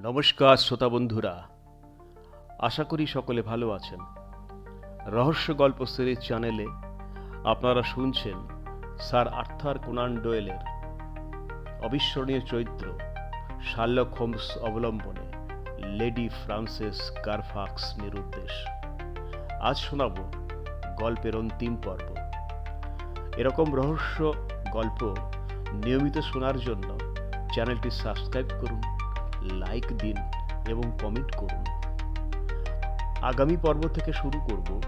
নমস্কার শ্রোতা বন্ধুরা। আশা করি সকলে ভালো আছেন। রহস্য গল্প সিরিজ চ্যানেলে আপনারা শুনছেন স্যার আর্থার কোনান ডোয়েলের অবিস্মরণীয় চরিত্র শার্লক হোমস অবলম্বনে লেডি ফ্রান্সিস কারফাক্স নিরুদ্দেশ। আজ শোনাব গল্পের অন্তিম পর্ব। এরকম রহস্য গল্প নিয়মিত শোনার জন্য চ্যানেলটি সাবস্ক্রাইব করুন। লাইক দিন এবং কমেন্ট করুন। আগামী পর্ব থেকে শুরু করব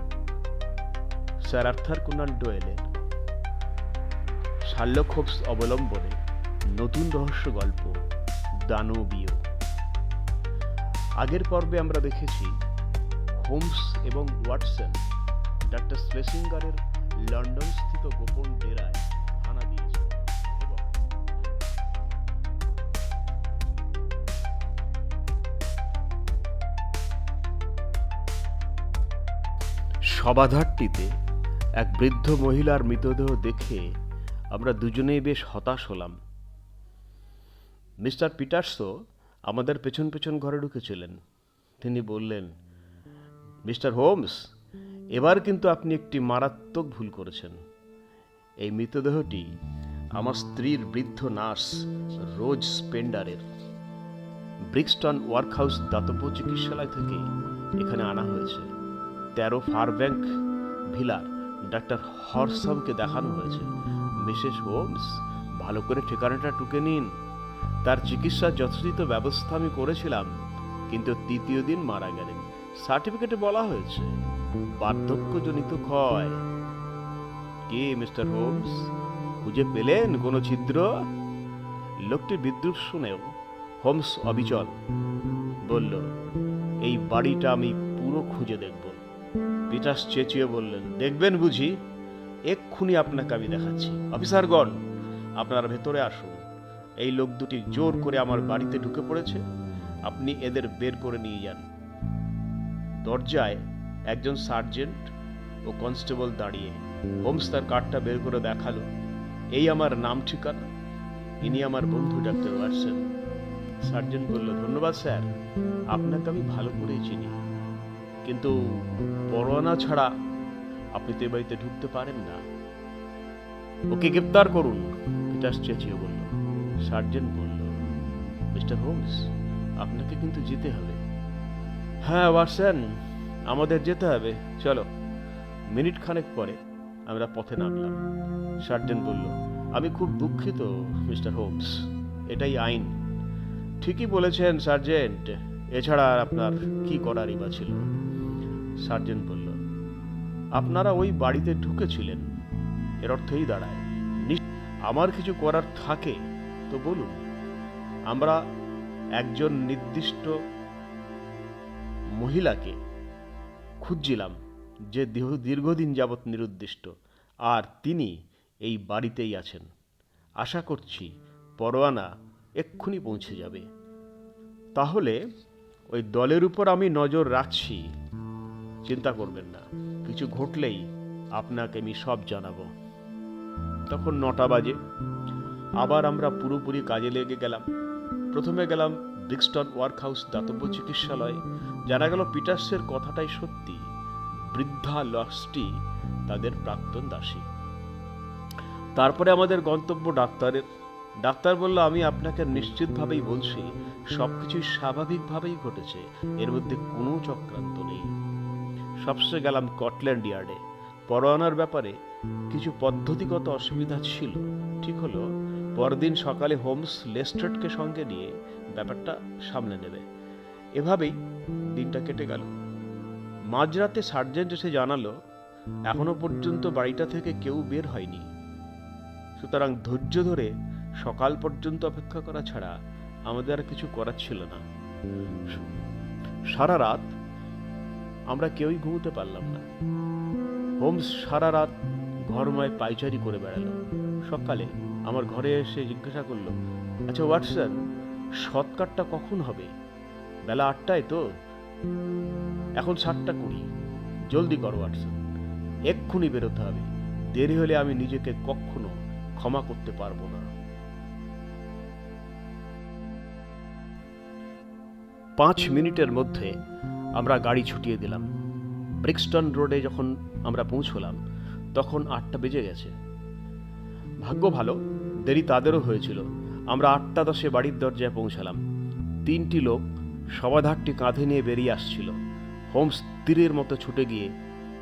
স্যার আর্থার কোনান ডোয়েলের শার্লক অবলম্বনে নতুন রহস্য গল্প দানবীয় আগের পর্বে আমরা দেখেছি হোমস এবং ওয়াটসন, ডাক্তার স্লেসিঙ্গারের লন্ডন স্থিত গোপন ডেরায় সবাধারটিতে এক বৃদ্ধ মহিলার মৃতদেহ দেখে আমরা দুজনেই বেশ হতাশ হলাম। মিস্টার পিটার্সও আমাদের পেছন পেছন ঘরে ঢুকেছিলেন। তিনি বললেন, মিস্টার হোমস, এবার কিন্তু আপনি একটি মারাত্মক ভুল করেছেন। এই মৃতদেহটি আমার স্ত্রীর বৃদ্ধ নার্স রোজ স্পেন্ডারের, ব্রিক্সটন ওয়ার্কহাউস দাতব্য চিকিৎসালয় থেকে এখানে আনা হয়েছে। তেরো ফারব্যাঙ্ক ভিলার ডাক্তার হরসামকে দেখানো হয়েছে। মিসেস হোমস, ভালো করে ঠিকানাটা টুকে নিন। তার চিকিৎসার যথোচিত ব্যবস্থা আমি করেছিলাম, কিন্তু তৃতীয় দিন মারা গেলেন। সার্টিফিকেটে বলা হয়েছে, বার্ধক্যজনিত ক্ষয়। কে, মিস্টার হোমস? খুঁজে পেলেন কোনো ছিদ্র? লোকটি বিদ্রুপ শুনেও হোমস অবিচল। বলল, এই বাড়িটা আমি পুরো খুঁজে দেখব। পিটাস চেঁচিয়ে বললেন, দেখবেন বুঝি, এক্ষুনি আপনাকে আমি দেখাচ্ছি। অফিসারগণ, আপনারা ভেতরে আসুন। এই লোক দুটি জোর করে আমার বাড়িতে ঢুকে পড়েছে। আপনি এদের বের করে নিয়ে যান। দরজায় একজন সার্জেন্ট ও কনস্টেবল দাঁড়িয়ে হোমস তার কার্ডটা বের করে দেখাল। এই আমার নাম ঠিকানা। ইনি আমার বন্ধু, ডাক্তার ওয়াটসন। সার্জেন্ট বলল, ধন্যবাদ স্যার। আপনাকে আমি ভালো করেই চিনি। কিন্তু পরোয়ানা ছাড়া আপনি তো বাড়িতে ঢুকতে পারেন না। ওকে গ্রেপ্তার করুন পিটার্স চেঁচিয়ে বলল। সার্জেন্ট বলল, মিস্টার হোমস, আপনাকে কিন্তু যেতে হবে। হ্যাঁ ওয়াটসন, আমাদের যেতে হবে। চলো, মিনিট খানেক পরে আমরা পথে নামলাম। সার্জেন্ট বলল, আমি খুব দুঃখিত, মিস্টার হোমস, এটাই আইন। ঠিকই বলেছেন, সার্জেন্ট। এছাড়া আর আপনার কি করারই বা ছিল? সার্জেন্ট বলল, আপনারা ওই বাড়িতে ঢুকেছিলেন। এর অর্থই দাঁড়ায়। আমার কিছু করার থাকে, তো বলুন। আমরা একজন নির্দিষ্ট মহিলাকে খুঁজছিলাম, যে দীর্ঘ- দীর্ঘদিন যাবৎ নিরুদ্দিষ্ট, আর তিনি এই বাড়িতেই আছেন। আশা করছি পরোয়ানা এক্ষুনি পৌঁছে যাবে। তাহলে ওই দলের উপর আমি নজর রাখছি। চিন্তা করবেন না। কিছু ঘটলেই আপনাকে আমি সব জানাব। তখন নটা বাজে। আবার আমরা পুরোপুরি কাজে লেগে গেলাম। প্রথমে গেলাম ব্রিক্সটন ওয়ার্কহাউস দাতব্য চিকিৎসালয়। জানা গেল পিটার্সের কথাটাই সত্যি। বৃদ্ধা লসটি তাদের প্রাক্তন দাসী। তারপরে আমাদের গন্তব্য ডাক্তারের। ডাক্তার বলল, আমি আপনাকে নিশ্চিতভাবেই বলছি সব কিছুই স্বাভাবিকভাবেই ঘটেছে। এর মধ্যে কোনো চক্রান্ত নেই। সবশেষে গেলাম স্কটল্যান্ড ইয়ার্ডে পরোয়ানার ব্যাপারে কিছু পদ্ধতিগত অসুবিধা ছিল। ঠিক হলো, পরদিন সকালে হোমস লেস্ট্রেটকে সঙ্গে নিয়ে ব্যাপারটা সামলে নেবে। এভাবেই দিনটা কেটে গেল। মাঝরাতে সার্জেন্ট এসে জানালো, এখনও পর্যন্ত বাড়িটা থেকে কেউ বের হয়নি। সুতরাং ধৈর্য ধরে সকাল পর্যন্ত অপেক্ষা করা ছাড়া আমাদের আর কিছু করার ছিল না। সারা রাত আমরা কেউই ঘুমোতে পারলাম না। হোমস সারা রাত ঘরময় পাইচারি করে বেড়ালো। সকালে আমার ঘরে এসে জিজ্ঞাসা করল আচ্ছা ওয়াটসন সৎকারটা কখন হবে? বেলা আটটায় তো? এখন সাতটা কুড়ি। জলদি কর ওয়াটসন এক্ষুনি বেরোতে হবে। দেরি হলে আমি নিজেকে কখনো ক্ষমা করতে পারব না। পাঁচ মিনিটের মধ্যে আমরা গাড়ি ছুটিয়ে দিলাম। ব্রিক্সটন রোডে যখন আমরা পৌঁছলাম, তখন আটটা বেজে গেছে। ভাগ্য ভালো, দেরি তাদেরও হয়েছিল। আমরা আটটা দশে বাড়ির দরজায় পৌঁছালাম। তিনটি লোক সমাধারটি কাঁধে নিয়ে বেরিয়ে আসছিল। হোমস তীরের মতো ছুটে গিয়ে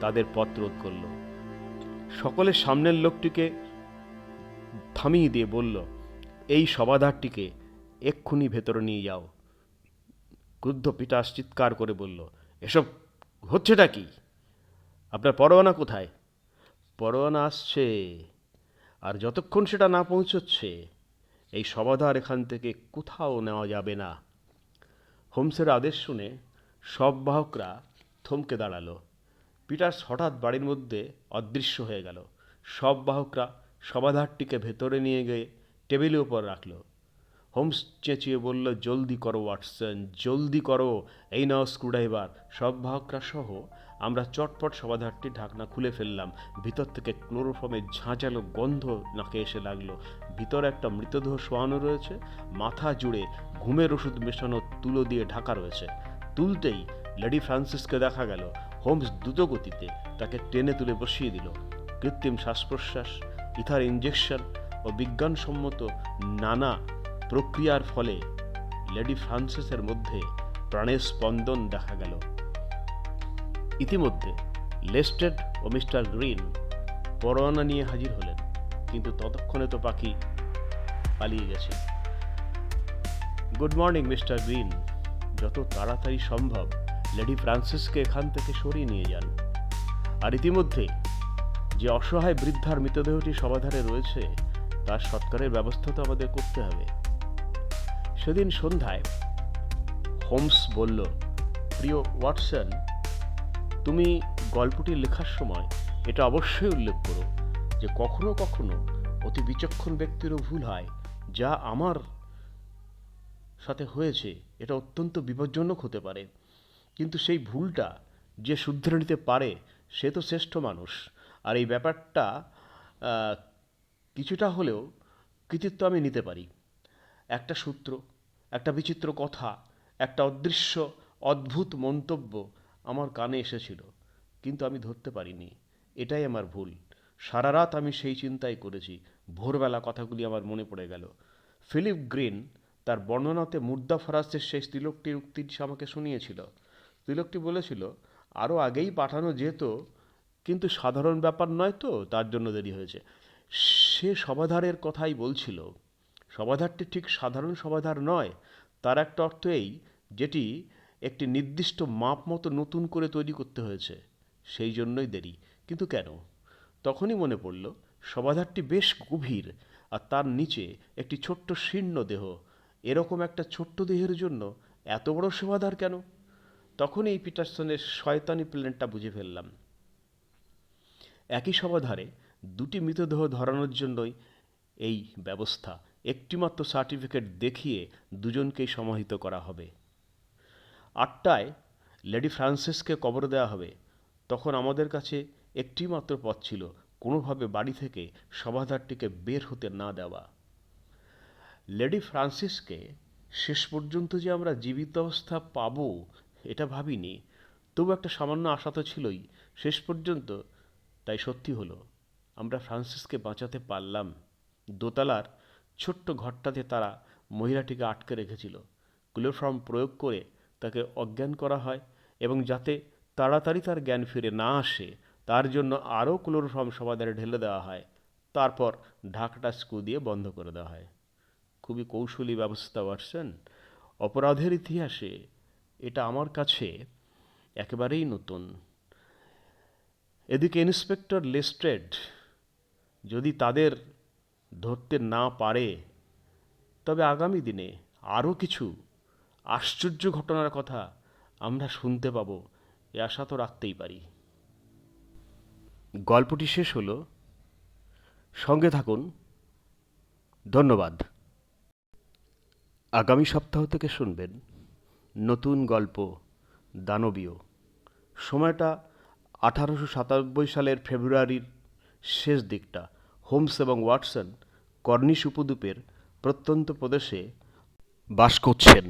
তাদের পথ রোধ করল। সকলের সামনের লোকটিকে থামিয়ে দিয়ে বলল, এই সমাধারটিকে এক্ষুনি ভেতরে নিয়ে যাও। ক্রুদ্ধ পিটাস চিৎকার করে বলল, এসব হচ্ছেটা কি? আপনার পরোয়ানা কোথায়? পরোয়ানা আসছে, আর যতক্ষণ সেটা না পৌঁছচ্ছে, এই সমাধার এখান থেকে কোথাও নেওয়া যাবে না। হোমসের আদেশ শুনে সব বাহকরা থমকে দাঁড়াল। পিটার্স হঠাৎ বাড়ির মধ্যে অদৃশ্য হয়ে গেল। সব বাহকরা সমাধারটিকে ভেতরে নিয়ে গিয়ে টেবিলের উপর রাখল। হোমস চেঁচিয়ে বলল, জলদি করো, ওয়াটসন, জলদি করো। এই নাও স্ক্রুড্রাইভার সব বাহকরা সহ আমরা চটপট সমাধারটি ঢাকনা খুলে ফেললাম। ভিতর থেকে ক্লোরোফর্মের ঝাঁঝালো গন্ধ নাকে এসে লাগল। ভিতরে একটা মৃতদেহ শোয়ানো রয়েছে। মাথা জুড়ে ঘুমের ওষুধ মেশানো তুলো দিয়ে ঢাকা রয়েছে। তুলতেই লেডি ফ্রান্সিসকে দেখা গেল। হোমস দ্রুতগতিতে তাকে টেনে তুলে বসিয়ে দিল। কৃত্রিম শ্বাস প্রশ্বাস ইথার ইঞ্জেকশন ও বিজ্ঞানসম্মত নানা প্রক্রিয়ার ফলে লেডি ফ্রান্সিসের মধ্যে প্রাণের স্পন্দন দেখা গেল। ইতিমধ্যে লেস্টেড ও মিস্টার গ্রিন পরোয়ানা নিয়ে হাজির হলেন, কিন্তু ততক্ষণে তো পাখি পালিয়ে গেছে। Good morning, mister Green. যত তাড়াতাড়ি সম্ভব লেডি ফ্রান্সিসকে এখান থেকে সরিয়ে নিয়ে যান। আর ইতিমধ্যে যে অসহায় বৃদ্ধার মৃতদেহটি সমাধানে রয়েছে, তার সৎকারের ব্যবস্থা তো আমাদের করতে হবে। সেদিন সন্ধ্যায় হোমস বলল, প্রিয় ওয়াটসন, তুমি গল্পটি লেখার সময় এটা অবশ্যই উল্লেখ করো যে কখনো কখনো অতি বিচক্ষণ ব্যক্তিরও ভুল হয়, যা আমার সাথে হয়েছে, এটা অত্যন্ত বিপজ্জনক হতে পারে। কিন্তু সেই ভুলটা যে শুধরে নিতে পারে, সে তো শ্রেষ্ঠ মানুষ। আর এই ব্যাপারটা কিছুটা হলেও কৃতিত্ব আমি নিতে পারি। একটা সূত্র একটা বিচিত্র কথা, একটা অদৃশ্য, অদ্ভুত মন্তব্য আমার কানে এসেছিল, কিন্তু আমি ধরতে পারিনি। এটাই আমার ভুল। সারা রাত আমি সেই চিন্তাই করেছি। ভোরবেলা কথাগুলি আমার মনে পড়ে গেল। ফিলিপ গ্রিন তার বর্ণনাতে মুর্দা ফরাসের সেই স্ত্রীলোকটির উক্তিটি আমাকে শুনিয়েছিল। স্ত্রীলোকটি বলেছিল আরও আগেই পাঠানো যেত, কিন্তু সাধারণ ব্যাপার নয় তো, তার জন্য দেরি হয়েছে। সে সমাধারের কথাই বলছিল। সমাধারটি ঠিক সাধারণ সমাধার নয়। তার একটা অর্থ এই, যেটি একটি নির্দিষ্ট মাপ মতো নতুন করে তৈরি করতে হয়েছে। সেই জন্যই দেরি। কিন্তু কেন? তখনই মনে পড়ল সমাধারটি বেশ গভীর আর তার নিচে একটি ছোট্ট শীর্ণ দেহ। এরকম একটা ছোট্ট দেহের জন্য এত বড় সমাধার কেন? তখনই পিটারসনের শয়তানি প্ল্যানটা বুঝে ফেললাম। একই সমাধারে দুটি মৃতদেহ ধরানোর জন্যই এই ব্যবস্থা একটিমাত্র সার্টিফিকেট দেখিয়ে দুজনকেই সমাহিত করা হবে। আটটায় লেডি ফ্রান্সিসকে কবর দেওয়া হবে। তখন আমাদের কাছে একটিমাত্র পথ ছিল, কোনোভাবে বাড়ি থেকে সমাধারটিকে বের হতে না দেওয়া। লেডি ফ্রান্সিসকে শেষ পর্যন্ত যে আমরা জীবিত অবস্থা পাব, এটা ভাবিনি। তবু একটা সামান্য আশা তো ছিলই, শেষ পর্যন্ত তাই সত্যি হলো। আমরা ফ্রান্সিসকে বাঁচাতে পারলাম। দোতলার ছোট্ট ঘরটাতে তারা মহিলাটিকে আটকে রেখেছিল। ক্লোফর্ম প্রয়োগ করে তাকে অজ্ঞান করা হয় এবং যাতে তাড়াতাড়ি তার জ্ঞান ফিরে না আসে, তার জন্য আরও ক্লোরোফর্ম সমাধারে ঢেলে দেওয়া হয়। তারপর ঢাকটা স্ক্রু দিয়ে বন্ধ করে দেওয়া হয়। খুবই কৌশলী ব্যবস্থা পারছেন অপরাধের ইতিহাসে এটা আমার কাছে একেবারেই নতুন। এদিকে ইন্সপেক্টর লেস্ট্রেড, যদি তাদের ধরতে না পারে, তবে আগামী দিনে আরও কিছু আশ্চর্য ঘটনার কথা আমরা শুনতে পাবো, এ আশা তো রাখতেই পারি। গল্পটি শেষ হলো, সঙ্গে থাকুন, ধন্যবাদ। আগামী সপ্তাহ থেকে শুনবেন নতুন গল্প দানবীয়। সময়টা আঠারোশো সাতানব্বই সালের ফেব্রুয়ারির শেষ দিকটা। হোমস এবং ওয়াটসন কর্নিশ উপদ্বীপের প্রত্যন্ত প্রদেশে বাস করছেন।